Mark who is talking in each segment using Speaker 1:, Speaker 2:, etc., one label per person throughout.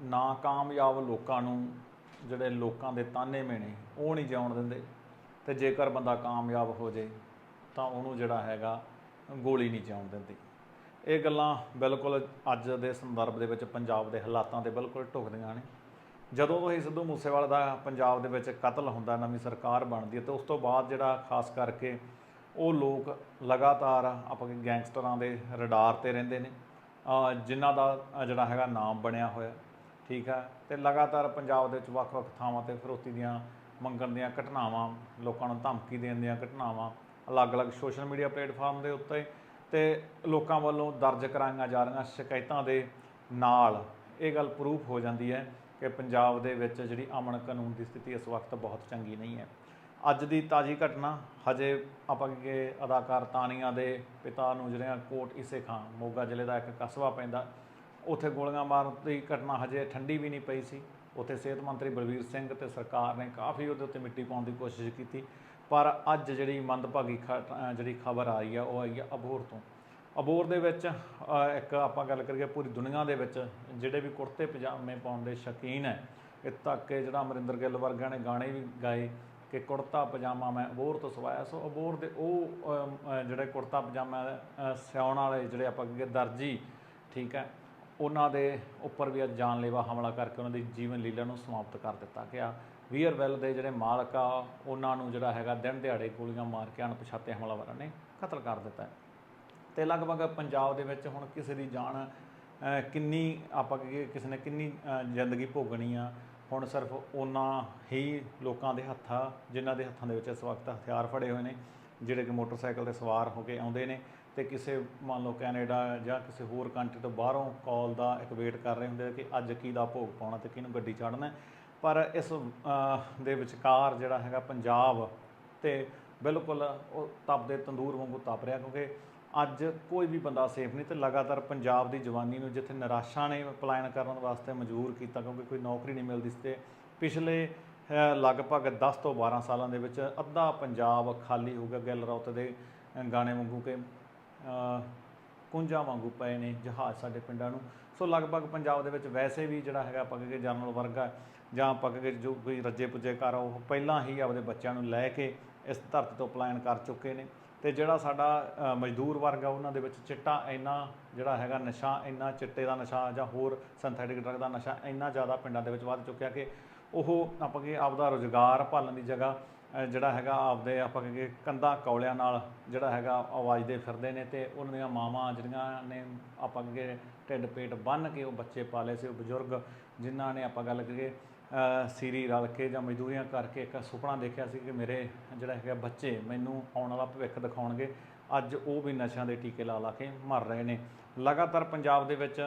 Speaker 1: ਨਾਕਾਮਯਾਬ ਲੋਕਾਂ ਨੂੰ ਜਿਹੜੇ ਲੋਕਾਂ ਦੇ ਤਾਨੇ ਮੇਣੇ, ਉਹ ਨਹੀਂ ਜਿਉਣ ਦਿੰਦੇ। ਤੇ ਜੇਕਰ ਬੰਦਾ ਕਾਮਯਾਬ ਹੋ ਜੇ, ਤਾਂ ਉਹਨੂੰ ਜਿਹੜਾ ਹੈਗਾ, ਗੋਲੀ ਨਹੀਂ ਜਿਉਣ ਦਿੰਦੀ। ਇਹ ਗੱਲਾਂ ਬਿਲਕੁਲ ਅੱਜ ਦੇ ਸੰਦਰਭ ਦੇ ਵਿੱਚ ਪੰਜਾਬ ਦੇ ਹਾਲਾਤਾਂ ਦੇ ਬਿਲਕੁਲ ਢੁਕਦੀਆਂ ਨੇ। ਜਦੋਂ ਤੋਂ ਹੀ ਸਿੱਧੂ ਮੂਸੇਵਾਲਾ ਦਾ ਪੰਜਾਬ ਦੇ ਵਿੱਚ ਕਤਲ ਹੁੰਦਾ, ਨਵੀਂ ਸਰਕਾਰ ਬਣਦੀ ਹੈ, ਤੇ ਉਸ ਤੋਂ ਬਾਅਦ ਜਿਹੜਾ ਖਾਸ ਕਰਕੇ ਉਹ ਲੋਕ ਲਗਾਤਾਰ ਆਪਾਂ ਗੈਂਗਸਟਰਾਂ ਦੇ ਰਡਾਰ ਤੇ ਰਹਿੰਦੇ ਨੇ। ਜਿਨ੍ਹਾਂ ਦਾ ਜਿਹੜਾ ਹੈਗਾ ਨਾਮ ਬਣਿਆ ਹੋਇਆ। ਠੀਕ ਹੈ ਤੇ ਲਗਾਤਾਰ ਪੰਜਾਬ ਦੇ ਵਿੱਚ ਵੱਖ-ਵੱਖ ਥਾਵਾਂ ਤੇ ਫਿਰੋਤੀ ਦੀਆਂ ਮੰਗਣ ਦੀਆਂ ਘਟਨਾਵਾਂ, ਲੋਕਾਂ ਨੂੰ ਧਮਕੀ ਦੇਣ ਦੀਆਂ ਘਟਨਾਵਾਂ, ਅਲੱਗ-ਅਲੱਗ ਸੋਸ਼ਲ ਮੀਡੀਆ ਪਲੇਟਫਾਰਮ ਦੇ ਉੱਤੇ, ਤੇ ਲੋਕਾਂ ਵੱਲੋਂ ਦਰਜ ਕਰਾਈਆਂ ਜਾ ਰਹੀਆਂ ਸ਼ਿਕਾਇਤਾਂ ਦੇ ਨਾਲ ਇਹ ਗੱਲ ਪ੍ਰੂਫ ਹੋ ਜਾਂਦੀ ਹੈ ਕਿ ਪੰਜਾਬ ਦੇ ਵਿੱਚ ਜਿਹੜੀ ਅਮਨ ਕਾਨੂੰਨ ਦੀ ਸਥਿਤੀ ਇਸ ਵਕਤ ਬਹੁਤ ਚੰਗੀ ਨਹੀਂ ਹੈ। ਅੱਜ ਦੀ ਤਾਜੀ ਘਟਨਾ, ਹਜੇ ਆਪਾਂ ਕਿ ਅਦਾਕਾਰ ਤਾਨੀਆਂ ਦੇ ਪਿਤਾ ਨੂੰ ਜਿਹੜਿਆਂ ਕੋਟ ਇਸੇ ਖਾਂ, ਮੋਗਾ ਜ਼ਿਲ੍ਹੇ ਦਾ ਇੱਕ ਕਸਬਾ ਪੈਂਦਾ ਉੱਥੇ ਗੋਲੀਆਂ ਮਾਰਨ ਦੀ ਘਟਨਾ ਹਜੇ ਠੰਡੀ ਵੀ ਨਹੀਂ ਪਈ ਸੀ। ਉੱਥੇ ਸਿਹਤ ਮੰਤਰੀ ਬਲਵੀਰ ਸਿੰਘ ਤੇ ਸਰਕਾਰ ਨੇ ਕਾਫੀ ਉਹਦੇ ਉੱਤੇ ਮਿੱਟੀ ਪਾਉਣ ਦੀ ਕੋਸ਼ਿਸ਼ ਕੀਤੀ। ਪਰ ਅੱਜ ਜਿਹੜੀ ਮੰਦਭਾਗੀ ਖ- ਜਿਹੜੀ ਖਬਰ ਆਈ ਆ, ਉਹ ਆਈ ਆ ਅਬੋਰ ਤੋਂ। ਅਬੋਹਰ ਦੇ ਵਿੱਚ ਇੱਕ ਆਪਾਂ ਗੱਲ ਕਰੀਏ ਪੂਰੀ ਦੁਨੀਆ ਦੇ ਵਿੱਚ, ਜਿਹੜੇ ਵੀ ਕੁੜਤੇ ਪਜਾਮੇ ਪਾਉਣ ਦੇ ਸ਼ੌਕੀਨ ਹੈ ਇੱਥੇ ਤੱਕ ਕਿ ਜਿਹੜਾ ਅਮਰਿੰਦਰ ਗਿੱਲ ਵਰਗਿਆਂ ਨੇ ਗਾਣੇ ਵੀ ਗਾਏ ਕਿ ਕੁੜਤਾ ਪਜਾਮਾ ਮੈਂ ਅਬੋਰ ਤੋਂ ਸਵਾਇਆ। ਸੋ ਅਬੋਹਰ ਦੇ ਉਹ ਜਿਹੜੇ ਕੁੜਤਾ ਪਜਾਮਾ ਸਿਆਉਣ ਵਾਲੇ ਜਿਹੜੇ ਆਪਾਂ ਕਹੀਏ ਦਰਜੀ, ਠੀਕ ਹੈ ਉਹਨਾਂ ਦੇ ਉੱਪਰ ਵੀ ਅੱਜ ਜਾਨਲੇਵਾ ਹਮਲਾ ਕਰਕੇ ਉਹਨਾਂ ਦੀ ਜੀਵਨ ਲੀਲਾ ਨੂੰ ਸਮਾਪਤ ਕਰ ਦਿੱਤਾ ਗਿਆ। ਵੀਅਰ ਵੀਅਰਵੈਲ ਦੇ ਜਿਹੜੇ ਮਾਲਕ ਆ, ਉਹਨਾਂ ਨੂੰ ਜਿਹੜਾ ਹੈਗਾ ਦਿਨ ਦਿਹਾੜੇ ਗੋਲੀਆਂ ਮਾਰ ਕੇ ਅਣਪਛਾਤੇ ਹਮਲਾਵਰਾਂ ਨੇ ਕਤਲ ਕਰ ਦਿੱਤਾ ਹੈ। ਤੇ ਲਗਭਗ ਪੰਜਾਬ ਦੇ ਵਿੱਚ ਹੁਣ ਕਿਸੇ ਦੀ ਜਾਨ ਕਿੰਨੀ ਆਪਾਂ ਕਹੀਏ ਕਿਸੇ ਨੇ ਕਿੰਨੀ ਜ਼ਿੰਦਗੀ ਭੋਗਣੀ ਆ, ਹੁਣ ਸਿਰਫ ਉਹਨਾਂ ਹੀ ਲੋਕਾਂ ਦੇ ਹੱਥਾਂ, ਜਿਨ੍ਹਾਂ ਦੇ ਹੱਥਾਂ ਦੇ ਵਿੱਚ ਇਸ ਵਕਤ ਹਥਿਆਰ ਫੜੇ ਹੋਏ ਨੇ। ਜਿਹੜੇ ਕਿ ਮੋਟਰਸਾਈਕਲ ਤੇ ਸਵਾਰ ਹੋ ਕੇ ਆਉਂਦੇ ਨੇ ਤੇ ਕਿਸੇ, ਮੰਨ ਲਓ ਕੈਨੇਡਾ ਜਾਂ ਕਿਸੇ ਹੋਰ ਕੰਟਰੀ ਤੋਂ ਬਾਹਰੋਂ ਕਾਲ ਦਾ ਇੱਕ ਵੇਟ ਕਰ ਰਹੇ ਹੁੰਦੇ ਆ ਕਿ ਅੱਜ ਕੀ ਦਾ ਭੋਗ ਪਾਉਣਾ ਤੇ ਕਿਹਨੂੰ ਗੱਡੀ ਚੜ੍ਹਨਾ ਪਰ ਇਸ ਦੇ ਵਿਚਕਾਰ ਜਿਹੜਾ ਹੈਗਾ ਪੰਜਾਬ ਤੇ ਬਿਲਕੁਲ ਉਹ ਤਪਦੇ ਤੰਦੂਰ ਵਾਂਗੂ ਤਪ ਰਿਹਾ ਕਿਉਂਕਿ ਅੱਜ ਕੋਈ ਵੀ ਬੰਦਾ ਸੇਫ ਨਹੀਂ ਤੇ ਲਗਾਤਾਰ ਪੰਜਾਬ ਦੀ ਜਵਾਨੀ ਨੂੰ ਜਿੱਥੇ ਨਿਰਾਸ਼ਾ ਨੇ ਪਲਾਇਨ ਕਰਨ ਵਾਸਤੇ ਮਜਬੂਰ ਕੀਤਾ ਕਿਉਂਕਿ ਕੋਈ ਨੌਕਰੀ ਨਹੀਂ ਮਿਲਦੀ ਸੀ ਤੇ ਪਿਛਲੇ ਲਗਭਗ 10 ਤੋਂ 12 ਸਾਲਾਂ ਦੇ ਵਿੱਚ ਅੱਧਾ ਪੰਜਾਬ ਖਾਲੀ ਹੋ ਗਿਆ ਗਿੱਲ ਰੌਤ ਦੇ ਗਾਣੇ ਵਾਂਗੂ ਕਿ ਕੁੰਜਾਂ ਵਾਂਗੂ ਪਏ ਨੇ ਜਹਾਜ਼ ਸਾਡੇ ਪਿੰਡਾਂ ਨੂੰ। ਸੋ ਲਗਭਗ ਪੰਜਾਬ ਦੇ ਵਿੱਚ ਵੈਸੇ ਵੀ ਜਿਹੜਾ ਹੈਗਾ ਆਪਾਂ ਕੇ ਜਰਨਲ ਵਰਗ ਆ ਜਾਂ ਆਪਾਂ ਕੇ ਜੋ ਕੋਈ ਰੱਜੇ ਪੁੱਜੇ ਘਰ ਉਹ ਪਹਿਲਾਂ ਹੀ ਆਪਦੇ ਬੱਚਿਆਂ ਨੂੰ ਲੈ ਕੇ ਇਸ ਧਰਤੀ ਤੋਂ ਪਲਾਇਨ ਕਰ ਚੁੱਕੇ ਨੇ। ਤੇ ਜਿਹੜਾ ਸਾਡਾ ਮਜ਼ਦੂਰ ਵਰਗ ਆ, ਉਹਨਾਂ ਦੇ ਵਿੱਚ ਚਿੱਟਾ ਇੰਨਾ ਜਿਹੜਾ ਹੈਗਾ ਨਸ਼ਾ, ਇੰਨਾ ਚਿੱਟੇ ਦਾ ਨਸ਼ਾ ਜਾਂ ਹੋਰ ਸਿੰਥੈਟਿਕ ਡਰਗ ਦਾ ਨਸ਼ਾ ਇੰਨਾ ਜ਼ਿਆਦਾ ਪਿੰਡਾਂ ਦੇ ਵਿੱਚ ਵੱਧ ਚੁੱਕਿਆ ਕਿ ਉਹ ਆਪਾਂ ਕਿ ਆਪਦਾ ਰੋਜ਼ਗਾਰ ਭਾਲਣ ਦੀ ਜਗ੍ਹਾ ਜਿਹੜਾ ਹੈਗਾ ਆਪਦੇ ਆਪਾਂ ਕਿ ਕੰਧਾਂ ਕੌਲਿਆਂ ਨਾਲ ਜਿਹੜਾ ਹੈਗਾ ਆਵਾਜ਼ਦੇ ਫਿਰਦੇ ਨੇ ਤੇ ਉਹਨਾਂ ਦੀਆਂ ਮਾਵਾਂ ਜਿਹੜੀਆਂ ਨੇ ਆਪਾਂ ਕਿ ਢਿੱਡ ਪੇਟ ਬੰਨ ਕੇ ਉਹ ਬੱਚੇ ਪਾਲੇ ਸੀ, ਉਹ ਬਜ਼ੁਰਗ ਜਿਨ੍ਹਾਂ ਨੇ ਆਪਾਂ ਗੱਲ ਕਰੀਏ ਸੀਰੀ ਰਲ ਕੇ ਜਾਂ ਮਜ਼ਦੂਰੀਆਂ ਕਰਕੇ ਇੱਕ ਸੁਪਨਾ ਦੇਖਿਆ ਸੀ ਕਿ ਮੇਰੇ ਜਿਹੜਾ ਹੈਗਾ ਬੱਚੇ ਮੈਨੂੰ ਆਉਣ ਵਾਲਾ ਭਵਿੱਖ ਦਿਖਾਉਣਗੇ, ਅੱਜ ਉਹ ਵੀ ਨਸ਼ਿਆਂ ਦੇ ਟੀਕੇ ਲਾ ਲਾ ਕੇ ਮਰ ਰਹੇ ਨੇ। ਲਗਾਤਾਰ ਪੰਜਾਬ ਦੇ ਵਿੱਚ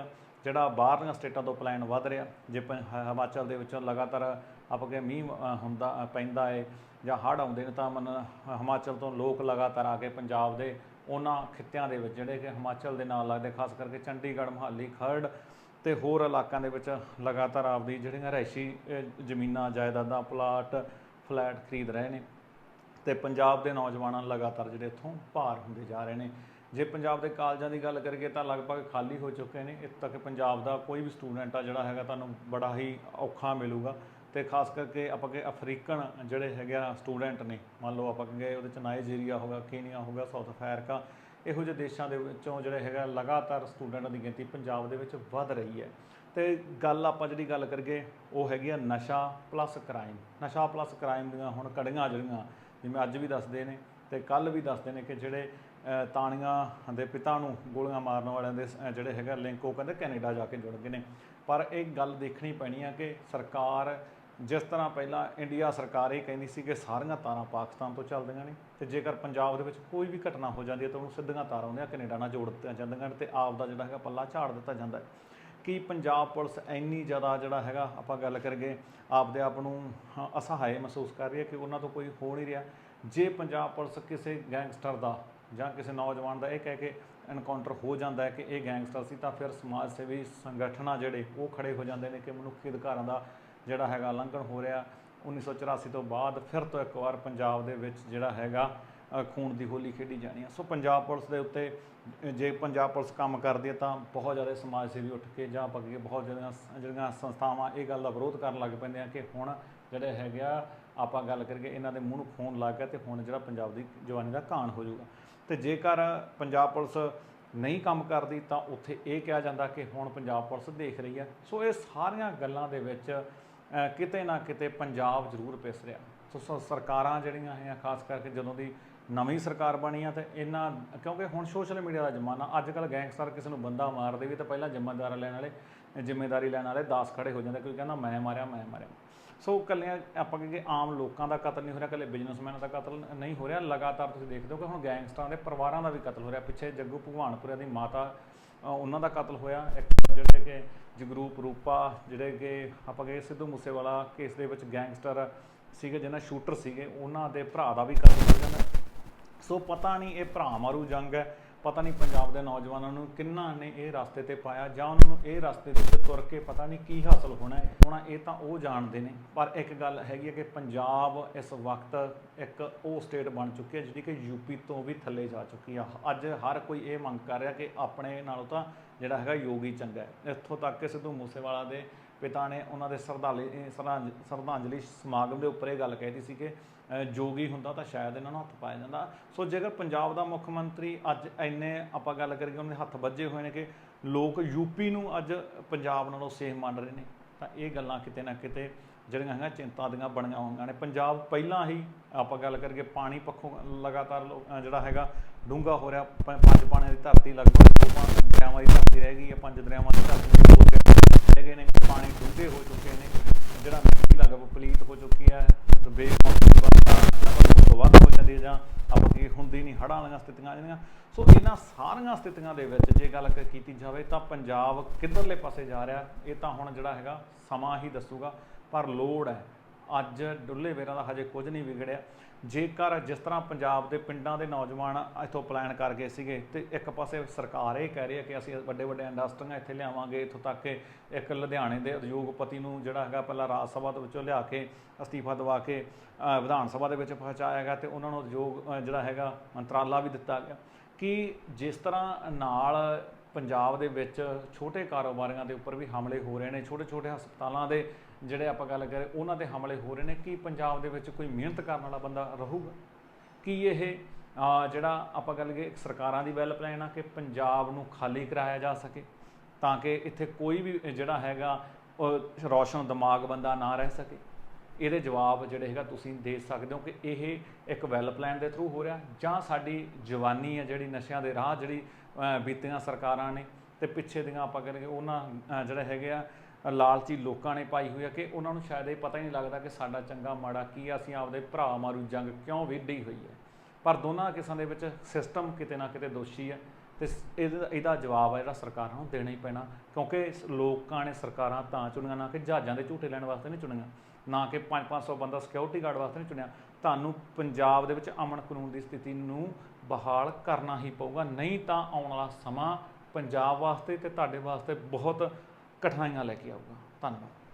Speaker 1: ਜਿਹੜਾ ਬਾਹਰਲੀਆਂ ਸਟੇਟਾਂ ਤੋਂ ਪਲਾਨ ਵੱਧ ਰਿਹਾ, ਜੇ ਪ- ਹਿਮਾਚਲ ਦੇ ਵਿੱਚੋਂ ਲਗਾਤਾਰ ਆਪਾਂ ਕਿ ਮੀਂਹ ਹੁੰਦਾ ਪੈਂਦਾ ਹੈ ਜਾਂ ਹੜ੍ਹ ਆਉਂਦੇ ਨੇ ਤਾਂ ਮਨ ਹਿਮਾਚਲ ਤੋਂ ਲੋਕ ਲਗਾਤਾਰ ਆ ਕੇ ਪੰਜਾਬ ਦੇ ਉਹਨਾਂ ਖਿੱਤਿਆਂ ਦੇ ਵਿੱਚ, ਜਿਹੜੇ ਕਿ ਹਿਮਾਚਲ ਦੇ ਨਾਲ ਲੱਗਦੇ, ਖਾਸ ਕਰਕੇ ਚੰਡੀਗੜ੍ਹ, ਮੁਹਾਲੀ, ਖਰੜ ਤੇ ਹੋਰ ਇਲਾਕਿਆਂ ਦੇ ਵਿੱਚ ਲਗਾਤਾਰ ਆਪਦੀ ਜਿਹੜੀਆਂ ਰਿਹਾਇਸ਼ੀ ਜ਼ਮੀਨਾਂ, ਜਾਇਦਾਦਾਂ, ਪਲਾਟ, ਫਲੈਟ ਖਰੀਦ ਰਹੇ ਨੇ ਤੇ ਪੰਜਾਬ ਦੇ ਨੌਜਵਾਨਾਂ ਲਗਾਤਾਰ ਜਿਹੜੇ ਇੱਥੋਂ ਭਾਰ ਹੁੰਦੇ ਜਾ ਰਹੇ ਨੇ। ਜੇ ਪੰਜਾਬ ਦੇ ਕਾਲਜਾਂ ਦੀ ਗੱਲ ਕਰੀਏ ਤਾਂ ਲਗਭਗ ਖਾਲੀ ਹੋ ਚੁੱਕੇ ਨੇ। ਇੱਥੇ ਤੱਕ ਪੰਜਾਬ ਦਾ ਕੋਈ ਵੀ ਸਟੂਡੈਂਟ ਆ ਜਿਹੜਾ ਹੈਗਾ ਤੁਹਾਨੂੰ ਬੜਾ ਹੀ ਔਖਾ ਮਿਲੂਗਾ। ਤੇ ਖਾਸ ਕਰਕੇ ਆਪਾਂ ਕਿ ਅਫਰੀਕਨ ਜਿਹੜੇ ਹੈਗੇ ਆ ਸਟੂਡੈਂਟ ਨੇ, ਮੰਨ ਲਓ ਆਪਾਂ ਕਹਾਂਗੇ ਉਹਦੇ ਚ ਨਾਈਜੀਰੀਆ ਹੋਗਾ ਕੀਨੀਆ ਹੋਗਾ ਸਾਊਥ ਅਫਰੀਕਾ, ਇਹੋ ਜਿਹੇ ਦੇਸ਼ਾਂ ਦੇ ਵਿੱਚੋਂ ਜਿਹੜੇ ਹੈਗਾ ਲਗਾਤਾਰ ਸਟੂਡੈਂਟਾਂ ਦੀ ਗਿਣਤੀ ਪੰਜਾਬ ਦੇ ਵਿੱਚ ਵੱਧ ਰਹੀ ਹੈ। ਤੇ ਗੱਲ ਆਪਾਂ ਜਿਹੜੀ ਗੱਲ ਕਰੀਏ, ਉਹ ਹੈਗੀ ਆ ਨਸ਼ਾ ਪਲੱਸ ਕ੍ਰਾਈਮ। ਨਸ਼ਾ ਪਲੱਸ ਕ੍ਰਾਈਮ ਦੀਆਂ ਹੁਣ ਕੜੀਆਂ ਜਿਹੜੀਆਂ, ਜਿਵੇਂ ਅੱਜ ਵੀ ਦੱਸਦੇ ਨੇ ਤੇ ਕੱਲ ਵੀ ਦੱਸਦੇ ਨੇ ਕਿ ਜਿਹੜੇ ਤਾਣੀਆਂ ਦੇ ਪਿਤਾ ਨੂੰ ਗੋਲੀਆਂ ਮਾਰਨ ਵਾਲਿਆਂ ਦੇ ਸ- ਅ, ਜਿਹੜੇ ਹੈਗਾ ਲਿੰਕ ਉਹ ਕਹਿੰਦੇ ਕੈਨੇਡਾ ਜਾ ਕੇ ਜੁੜ ਗਏ ਨੇ। ਪਰ ਇਹ ਗੱਲ ਦੇਖਣੀ ਪੈਣੀ ਆ ਕਿ ਸਰਕਾਰ ਜਿਸ ਤਰ੍ਹਾਂ ਪਹਿਲਾਂ ਇੰਡੀਆ ਸਰਕਾਰ ਇਹ ਕਹਿੰਦੀ ਸੀ ਕਿ ਸਾਰੀਆਂ ਤਾਰਾਂ ਪਾਕਿਸਤਾਨ ਤੋਂ ਚੱਲਦੀਆਂ ਨੇ ਤੇ ਜੇਕਰ ਪੰਜਾਬ ਦੇ ਵਿੱਚ ਕੋਈ ਵੀ ਘਟਨਾ ਹੋ ਜਾਂਦੀ ਹੈ ਤਾਂ ਉਹਨੂੰ ਸਿੱਧੀਆਂ ਤਾਰਾਂ ਹੁੰਦੀਆਂ ਕੈਨੇਡਾ ਨਾਲ ਜੋੜ ਦਿੱਤੀਆਂ ਜਾਂਦੀਆਂ ਨੇ ਤੇ ਆਪ ਦਾ ਜਿਹੜਾ ਹੈਗਾ ਪੱਲਾ ਝਾੜ ਦਿੱਤਾ ਜਾਂਦਾ ਹੈ। ਕਿ ਪੰਜਾਬ ਪੁਲਿਸ ਇੰਨੀ ਜ਼ਿਆਦਾ ਜਿਹੜਾ ਹੈਗਾ ਆਪਾਂ ਗੱਲ ਕਰੀਏ ਆਪਦੇ ਆਪ ਨੂੰ ਅਸਹਾਏ ਮਹਿਸੂਸ ਕਰ ਰਹੀ ਹੈ ਕਿ ਉਹਨਾਂ ਤੋਂ ਕੋਈ ਹੋ ਨਹੀਂ ਰਿਹਾ? ਜੇ ਪੰਜਾਬ ਪੁਲਿਸ ਕਿਸੇ ਗੈਂਗਸਟਰ ਦਾ ਜਾਂ ਕਿਸੇ ਨੌਜਵਾਨ ਦਾ ਇਹ ਕਹਿ ਕੇ ਐਨਕਾਊਂਟਰ ਹੋ ਜਾਂਦਾ ਹੈ ਕਿ ਇਹ ਗੈਂਗਸਟਰ ਸੀ, ਤਾਂ ਫਿਰ ਸਮਾਜ ਸੇਵੀ ਸੰਗਠਨਾਂ ਜਿਹੜੇ, ਉਹ ਖੜੇ ਹੋ ਜਾਂਦੇ ਨੇ ਕਿ ਮਨੁੱਖੀ ਅਧਿਕਾਰਾਂ ਦਾ ਜਿਹੜਾ ਹੈਗਾ ਉਲੰਘਣ ਹੋ ਰਿਹਾ। 1984 ਤੋਂ ਬਾਅਦ ਫਿਰ ਤੋਂ ਇੱਕ ਵਾਰ ਪੰਜਾਬ ਦੇ ਵਿੱਚ ਜਿਹੜਾ ਹੈਗਾ ਖੂਨ ਦੀ ਹੋਲੀ ਖੇਡੀ ਜਾਣੀ ਆ ਸੋ ਪੰਜਾਬ ਪੁਲਿਸ ਦੇ ਉੱਤੇ ਜੇ ਪੰਜਾਬ ਪੁਲਿਸ ਕੰਮ ਕਰਦੀ ਹੈ ਤਾਂ ਬਹੁਤ ਜ਼ਿਆਦਾ ਸਮਾਜ ਸੇਵੀ ਉੱਠ ਕੇ ਜਾਂ ਆਪਾਂ ਕਹੀਏ ਬਹੁਤ ਜਿਹੜੀਆਂ ਜਿਹੜੀਆਂ ਸੰਸਥਾਵਾਂ ਇਹ ਗੱਲ ਦਾ ਵਿਰੋਧ ਕਰਨ ਲੱਗ ਪੈਂਦੇ ਆ ਕਿ ਹੁਣ ਜਿਹੜੇ ਹੈਗੇ ਆ ਆਪਾਂ ਗੱਲ ਕਰੀਏ ਇਹਨਾਂ ਦੇ ਮੂੰਹ ਨੂੰ ਖੂਨ ਲੱਗ ਗਿਆ ਤੇ ਹੁਣ ਜਿਹੜਾ ਪੰਜਾਬ ਦੀ ਜਵਾਨੀ ਦਾ ਕਾਣ ਹੋ ਜਾਊਗਾ। ਤੇ ਜੇਕਰ ਪੰਜਾਬ ਪੁਲਿਸ ਨਹੀਂ ਕੰਮ ਕਰਦੀ ਤਾਂ ਉੱਥੇ ਇਹ ਕਿਹਾ ਜਾਂਦਾ ਕਿ ਹੁਣ ਪੰਜਾਬ ਪੁਲਿਸ ਦੇਖ ਰਹੀ ਹੈ। ਸੋ ਇਹ ਸਾਰੀਆਂ ਗੱਲਾਂ ਦੇ ਵਿੱਚ ਕਿਤੇ ਨਾ ਕਿਤੇ ਪੰਜਾਬ ਜ਼ਰੂਰ ਪਿਸ ਰਿਹਾ। ਸੋ ਸਰਕਾਰਾਂ ਜਿਹੜੀਆਂ ਹੈ ਖਾਸ ਕਰਕੇ ਜਦੋਂ ਦੀ ਨਵੀਂ ਸਰਕਾਰ ਬਣੀ ਆ ਤੇ ਇਹਨਾਂ, ਕਿਉਂਕਿ ਹੁਣ ਸੋਸ਼ਲ ਮੀਡੀਆ ਦਾ ਜ਼ਮਾਨਾ ਅੱਜ ਕੱਲ ਗੈਂਗਸਟਰ ਕਿਸੇ ਨੂੰ ਬੰਦਾ ਮਾਰਦੇ ਵੀ ਤਾਂ ਪਹਿਲਾਂ ਜ਼ਿੰਮੇਦਾਰ ਲੈਣ ਵਾਲੇ, ਜ਼ਿੰਮੇਦਾਰੀ ਲੈਣ ਵਾਲੇ 10 ਖੜੇ ਹੋ ਜਾਂਦੇ ਕੋਈ ਕਹਿੰਦਾ ਮੈਂ ਮਾਰਿਆ ਮੈਂ ਮਾਰਿਆ। ਸੋ ਕੱਲਿਆਂ ਆਪਾਂ ਕਹਿੰਦੇ ਆਮ ਲੋਕਾਂ ਦਾ ਕਤਲ ਨਹੀਂ ਹੋ ਰਿਹਾ ਕੱਲੇ ਬਿਜ਼ਨਸਮੈਨਾਂ ਦਾ ਕਤਲ ਨਹੀਂ ਹੋ ਰਿਹਾ। ਲਗਾਤਾਰ ਤੁਸੀਂ ਦੇਖਦੇ ਹੋ ਕਿ ਹੁਣ ਗੈਂਗਸਟਰਾਂ ਦੇ ਪਰਿਵਾਰਾਂ ਦਾ ਵੀ ਕਤਲ ਹੋ ਰਿਹਾ। ਪਿੱਛੇ ਜੱਗੂ ਭਗਵਾਨਪੁਰਿਆ ਦੀ ਮਾਤਾ ਉਹਨਾਂ ਦਾ ਕਤਲ ਹੋਇਆ। ਇੱਕ ਜਿਹੜੇ ਕਿ ਜਗਰੂਪ ਰੂਪਾ, ਜਿਹੜੇ ਕਿ ਆਪਾਂ ਕਹੇ ਸਿੱਧੂ ਮੂਸੇਵਾਲਾ ਕੇਸ ਦੇ ਵਿੱਚ ਗੈਂਗਸਟਰ ਸੀਗੇ, ਜਿਹਨਾਂ ਸ਼ੂਟਰ ਸੀਗੇ, ਉਹਨਾਂ ਦੇ ਭਰਾ ਦਾ ਵੀ ਕਤਲ ਹੋ ਜਾਂਦਾ ਸੋ ਪਤਾ ਨਹੀਂ ਇਹ ਭਰਾ ਮਾਰੂ ਜੰਗ ਹੈ। ਪਤਾ ਨਹੀਂ ਪੰਜਾਬ ਦੇ ਨੌਜਵਾਨਾਂ ਨੂੰ ਕਿੰਨਾ ਨੇ ਇਹ ਰਸਤੇ ਤੇ ਪਾਇਆ ਜਾਂ ਉਹਨਾਂ ਨੂੰ ਇਹ ਰਸਤੇ 'ਤੇ ਤੁਰ ਕੇ ਪਤਾ ਨਹੀਂ ਕੀ ਹਾਸਲ ਹੋਣਾ ਹੈ। ਹੋਣਾ ਇਹ ਤਾਂ ਉਹ ਜਾਣਦੇ ਨੇ। ਪਰ ਇੱਕ ਗੱਲ ਹੈਗੀ ਹੈ ਕਿ ਪੰਜਾਬ ਇਸ ਵਕਤ ਇੱਕ ਉਹ ਸਟੇਟ ਬਣ ਚੁੱਕੀ ਹੈ ਜਿਹੜੀ ਕਿ ਯੂਪੀ ਤੋਂ ਵੀ ਥੱਲੇ ਜਾ ਚੁੱਕੀ ਆ। ਅੱਜ ਹਰ ਕੋਈ ਇਹ ਮੰਗ ਕਰ ਰਿਹਾ ਕਿ ਆਪਣੇ ਨਾਲੋਂ ਤਾਂ ਜਿਹੜਾ ਹੈਗਾ ਯੋਗੀ ਚੰਗਾ ਹੈ। ਇੱਥੋਂ ਤੱਕ ਕਿ ਸਿੱਧੂ ਮੂਸੇਵਾਲਾ ਦੇ ਪਿਤਾ ਨੇ ਉਹਨਾਂ ਦੇ ਸਰਧਾਲੇ ਸਰਧਾਂਜ- ਸ਼ਰਧਾਂਜਲੀ ਸਮਾਗਮ ਦੇ ਉੱਪਰ ਇਹ ਗੱਲ ਕਹਿਤੀ ਸੀ ਕਿ ਜੋਗੀ ਹੁੰਦਾ ਤਾਂ ਸ਼ਾਇਦ ਇਹਨਾਂ ਨੂੰ ਹੱਥ ਪਾਇਆ ਜਾਂਦਾ। ਸੋ ਜੇਕਰ ਪੰਜਾਬ ਦਾ ਮੁੱਖ ਮੰਤਰੀ ਅੱਜ ਇੰਨੇ ਆਪਾਂ ਗੱਲ ਕਰੀਏ ਉਹਨਾਂ ਦੇ ਹੱਥ ਵੱਜੇ ਹੋਏ ਨੇ ਕਿ ਲੋਕ ਯੂਪੀ ਨੂੰ ਅੱਜ ਪੰਜਾਬ ਨਾਲੋਂ ਸੇਫ ਮੰਨ ਰਹੇ ਨੇ, ਤਾਂ ਇਹ ਗੱਲਾਂ ਕਿਤੇ ਨਾ ਕਿਤੇ ਜਿਹੜੀਆਂ ਹੈਗੀਆਂ ਚਿੰਤਾ ਦੀਆਂ ਬਣੀਆਂ ਹੋਈਆਂ ਨੇ। ਪੰਜਾਬ ਪਹਿਲਾਂ ਹੀ ਆਪਾਂ ਗੱਲ ਕਰੀਏ ਪਾਣੀ ਪੱਖੋਂ ਲਗਾਤਾਰ ਲੋ- ਜਿਹੜਾ ਹੈਗਾ ਡੂੰਘਾ ਹੋ ਰਿਹਾ ਪੰਜ ਪਾਣੀਆਂ ਦੀ ਧਰਤੀ ਲਗਭਗ ਦੋ ਪੰਜ ਦਰਿਆਵਾਂ ਦੀ ਧਰਤੀ ਰਹਿ ਗਈ ਹੈ, ਪੰਜ ਦਰਿਆਵਾਂ ਦੀ ਧਰਤੀ ਦੋ ਦਰਿਆ ਰਹਿ ਗਏ ਨੇ ਪਾਣੀ ਡੂੰਘੇ ਹੋ ਚੁੱਕੇ ਨੇ ਜਿਹੜਾ ਮਿੱਟੀ ਲਗਭਗ ਪਲੀਤ ਹੋ ਚੁੱਕੀ ਹੈ ਤੇ ਬੇਮੌਸਮੀ ਵਰਖਾ ਲਗਭਗ ਤੋਂ ਵੱਧ ਹੋ ਜਾਂਦੀ ਹੈ ਜਾਂ ਆਪਾਂ ਕੀ ਹੁੰਦੀ ਨਹੀਂ ਹੜ੍ਹਾਂ ਵਾਲੀਆਂ ਸਥਿਤੀਆਂ ਜਿਹੜੀਆਂ, ਸੋ ਇਹਨਾਂ ਸਾਰੀਆਂ ਸਥਿਤੀਆਂ ਦੇ ਵਿੱਚ ਜੇ ਗੱਲ ਕੀਤੀ ਜਾਵੇ ਤਾਂ ਪੰਜਾਬ ਕਿੱਧਰਲੇ ਪਾਸੇ ਜਾ ਰਿਹਾ, ਇਹ ਤਾਂ ਹੁਣ ਜਿਹੜਾ ਹੈਗਾ ਸਮਾਂ ਹੀ ਦੱਸੂਗਾ, ਪਰ ਲੋੜ ਹੈ। ਅੱਜ ਡੁੱਲੇ ਵੇਰਾਂ ਦਾ ਹਜੇ ਕੁਝ ਨਹੀਂ ਵਿਗੜਿਆ। ਜੇਕਰ ਜਿਸ ਤਰ੍ਹਾਂ ਪੰਜਾਬ ਦੇ ਪਿੰਡਾਂ ਦੇ ਨੌਜਵਾਨ ਇੱਥੋਂ ਪਲਾਨ ਕਰ ਗਏ ਸੀਗੇ ਤੇ ਇੱਕ ਪਾਸੇ ਸਰਕਾਰ ਇਹ ਕਹਿ ਰਹੀ ਹੈ ਕਿ ਅਸੀਂ ਵੱਡੇ ਵੱਡੇ ਇੰਡਸਟਰੀਆਂ ਇੱਥੇ ਲਿਆਵਾਂਗੇ, ਇੱਥੋਂ ਤੱਕ ਕਿ ਇੱਕ ਲੁਧਿਆਣੇ ਦੇ ਉਦਯੋਗਪਤੀ ਨੂੰ ਜਿਹੜਾ ਹੈਗਾ ਪਹਿਲਾਂ ਰਾਜ ਸਭਾ ਦੇ ਵਿੱਚੋਂ ਲਿਆ ਕੇ ਅਸਤੀਫਾ ਦਵਾ ਕੇ ਵਿਧਾਨ ਸਭਾ ਦੇ ਵਿੱਚ ਪਹੁੰਚਾਇਆ ਗਿਆ ਤੇ ਉਹਨਾਂ ਨੂੰ ਉਦਯੋਗ ਜਿਹੜਾ ਹੈਗਾ ਮੰਤਰਾਲਾ ਵੀ ਦਿੱਤਾ ਗਿਆ। ਕਿ ਜਿਸ ਤਰ੍ਹਾਂ ਨਾਲ ਪੰਜਾਬ ਦੇ ਵਿੱਚ ਛੋਟੇ ਕਾਰੋਬਾਰੀਆਂ ਦੇ ਉੱਪਰ ਵੀ ਹਮਲੇ ਹੋ ਰਹੇ ਨੇ ਛੋਟੇ ਛੋਟੇ ਹਸਪਤਾਲਾਂ ਦੇ ਜਿਹੜੇ ਆਪਾਂ ਗੱਲ ਕਰੇ ਉਹਨਾਂ ਦੇ ਹਮਲੇ ਹੋ ਰਹੇ ਨੇ। ਕੀ ਪੰਜਾਬ ਦੇ ਵਿੱਚ ਕੋਈ ਮਿਹਨਤ ਕਰਨ ਵਾਲਾ ਬੰਦਾ ਰਹੂਗਾ? ਕੀ ਇਹ ਜਿਹੜਾ ਆਪਾਂ ਗੱਲ ਕਰੀਏ ਸਰਕਾਰਾਂ ਦੀ ਵੈਲ ਪਲਾਨ ਆ ਕਿ ਪੰਜਾਬ ਨੂੰ ਖਾਲੀ ਕਰਾਇਆ ਜਾ ਸਕੇ, ਤਾਂ ਕਿ ਇੱਥੇ ਕੋਈ ਵੀ ਜਿਹੜਾ ਹੈਗਾ ਰੌਸ਼ਨ ਦਿਮਾਗ ਬੰਦਾ ਨਾ ਰਹਿ ਸਕੇ? ਇਹਦੇ ਜਵਾਬ ਜਿਹੜੇ ਹੈਗਾ ਤੁਸੀਂ ਦੇ ਸਕਦੇ ਹੋ ਕਿ ਇਹ ਇੱਕ ਵੈਲ ਪਲਾਨ ਦੇ ਥਰੂ ਹੋ ਰਿਹਾ। ਜਾਂ ਸਾਡੀ ਜਵਾਨੀ ਹੈ ਜਿਹੜੀ ਨਸ਼ਿਆਂ ਦੇ ਰਾਹ, ਜਿਹੜੀ ਬੀਤੀਆਂ ਸਰਕਾਰਾਂ ਨੇ ਤੇ ਪਿੱਛੇ ਦੀਆਂ ਆਪਾਂ ਕਹਿੰਦੇ ਉਹਨਾਂ ਜਿਹੜੇ ਹੈਗੇ ਆ, ਲਾਲਚੀ ਲੋਕਾਂ ਨੇ ਪਾਈ ਹੋਈ ਆ ਕਿ ਉਹਨਾਂ ਨੂੰ ਸ਼ਾਇਦ ਇਹ ਪਤਾ ਹੀ ਨਹੀਂ ਲੱਗਦਾ ਕਿ ਸਾਡਾ ਚੰਗਾ ਮਾੜਾ ਕੀ ਆ, ਅਸੀਂ ਆਪਦੇ ਭਰਾ ਮਾਰੂ, ਜੰਗ ਕਿਉਂ ਵਿੱਢੀ ਹੋਈ ਹੈ। ਪਰ ਦੋਨਾਂ ਕਿਸਾਂ ਦੇ ਵਿੱਚ ਸਿਸਟਮ ਕਿਤੇ ਨਾ ਕਿਤੇ ਦੋਸ਼ੀ ਹੈ ਤੇ ਸ- ਇਹਦਾ ਇਹਦਾ ਜਵਾਬ ਆ ਜਿਹੜਾ ਸਰਕਾਰਾਂ ਨੂੰ ਦੇਣਾ ਹੀ ਪੈਣਾ, ਕਿਉਂਕਿ ਲੋਕਾਂ ਨੇ ਸਰਕਾਰਾਂ ਤਾਂ ਚੁਣੀਆਂ ਨਾ ਕਿ ਜਹਾਜ਼ਾਂ ਦੇ ਝੂਟੇ ਲੈਣ ਵਾਸਤੇ ਨਹੀਂ ਚੁਣੀਆਂ, ਨਾ ਕਿ 5-500 ਬੰਦਾ ਸਿਕਿਉਰਿਟੀ ਗਾਰਡ ਵਾਸਤੇ ਨਹੀਂ ਚੁਣਿਆ। ਤੁਹਾਨੂੰ ਪੰਜਾਬ ਦੇ ਵਿੱਚ ਅਮਨ ਕਾਨੂੰਨ ਦੀ ਸਥਿਤੀ ਨੂੰ ਬਹਾਲ ਕਰਨਾ ਹੀ ਪਊਗਾ। ਨਹੀਂ ਤਾਂ ਆਉਣ ਵਾਲਾ ਸਮਾਂ ਪੰਜਾਬ ਵਾਸਤੇ ਤੇ ਤੁਹਾਡੇ ਵਾਸਤੇ ਬਹੁਤ ਕਠਿਨਾਈਆਂ ਲੈ ਕੇ ਆਊਗਾ। ਧੰਨਵਾਦ।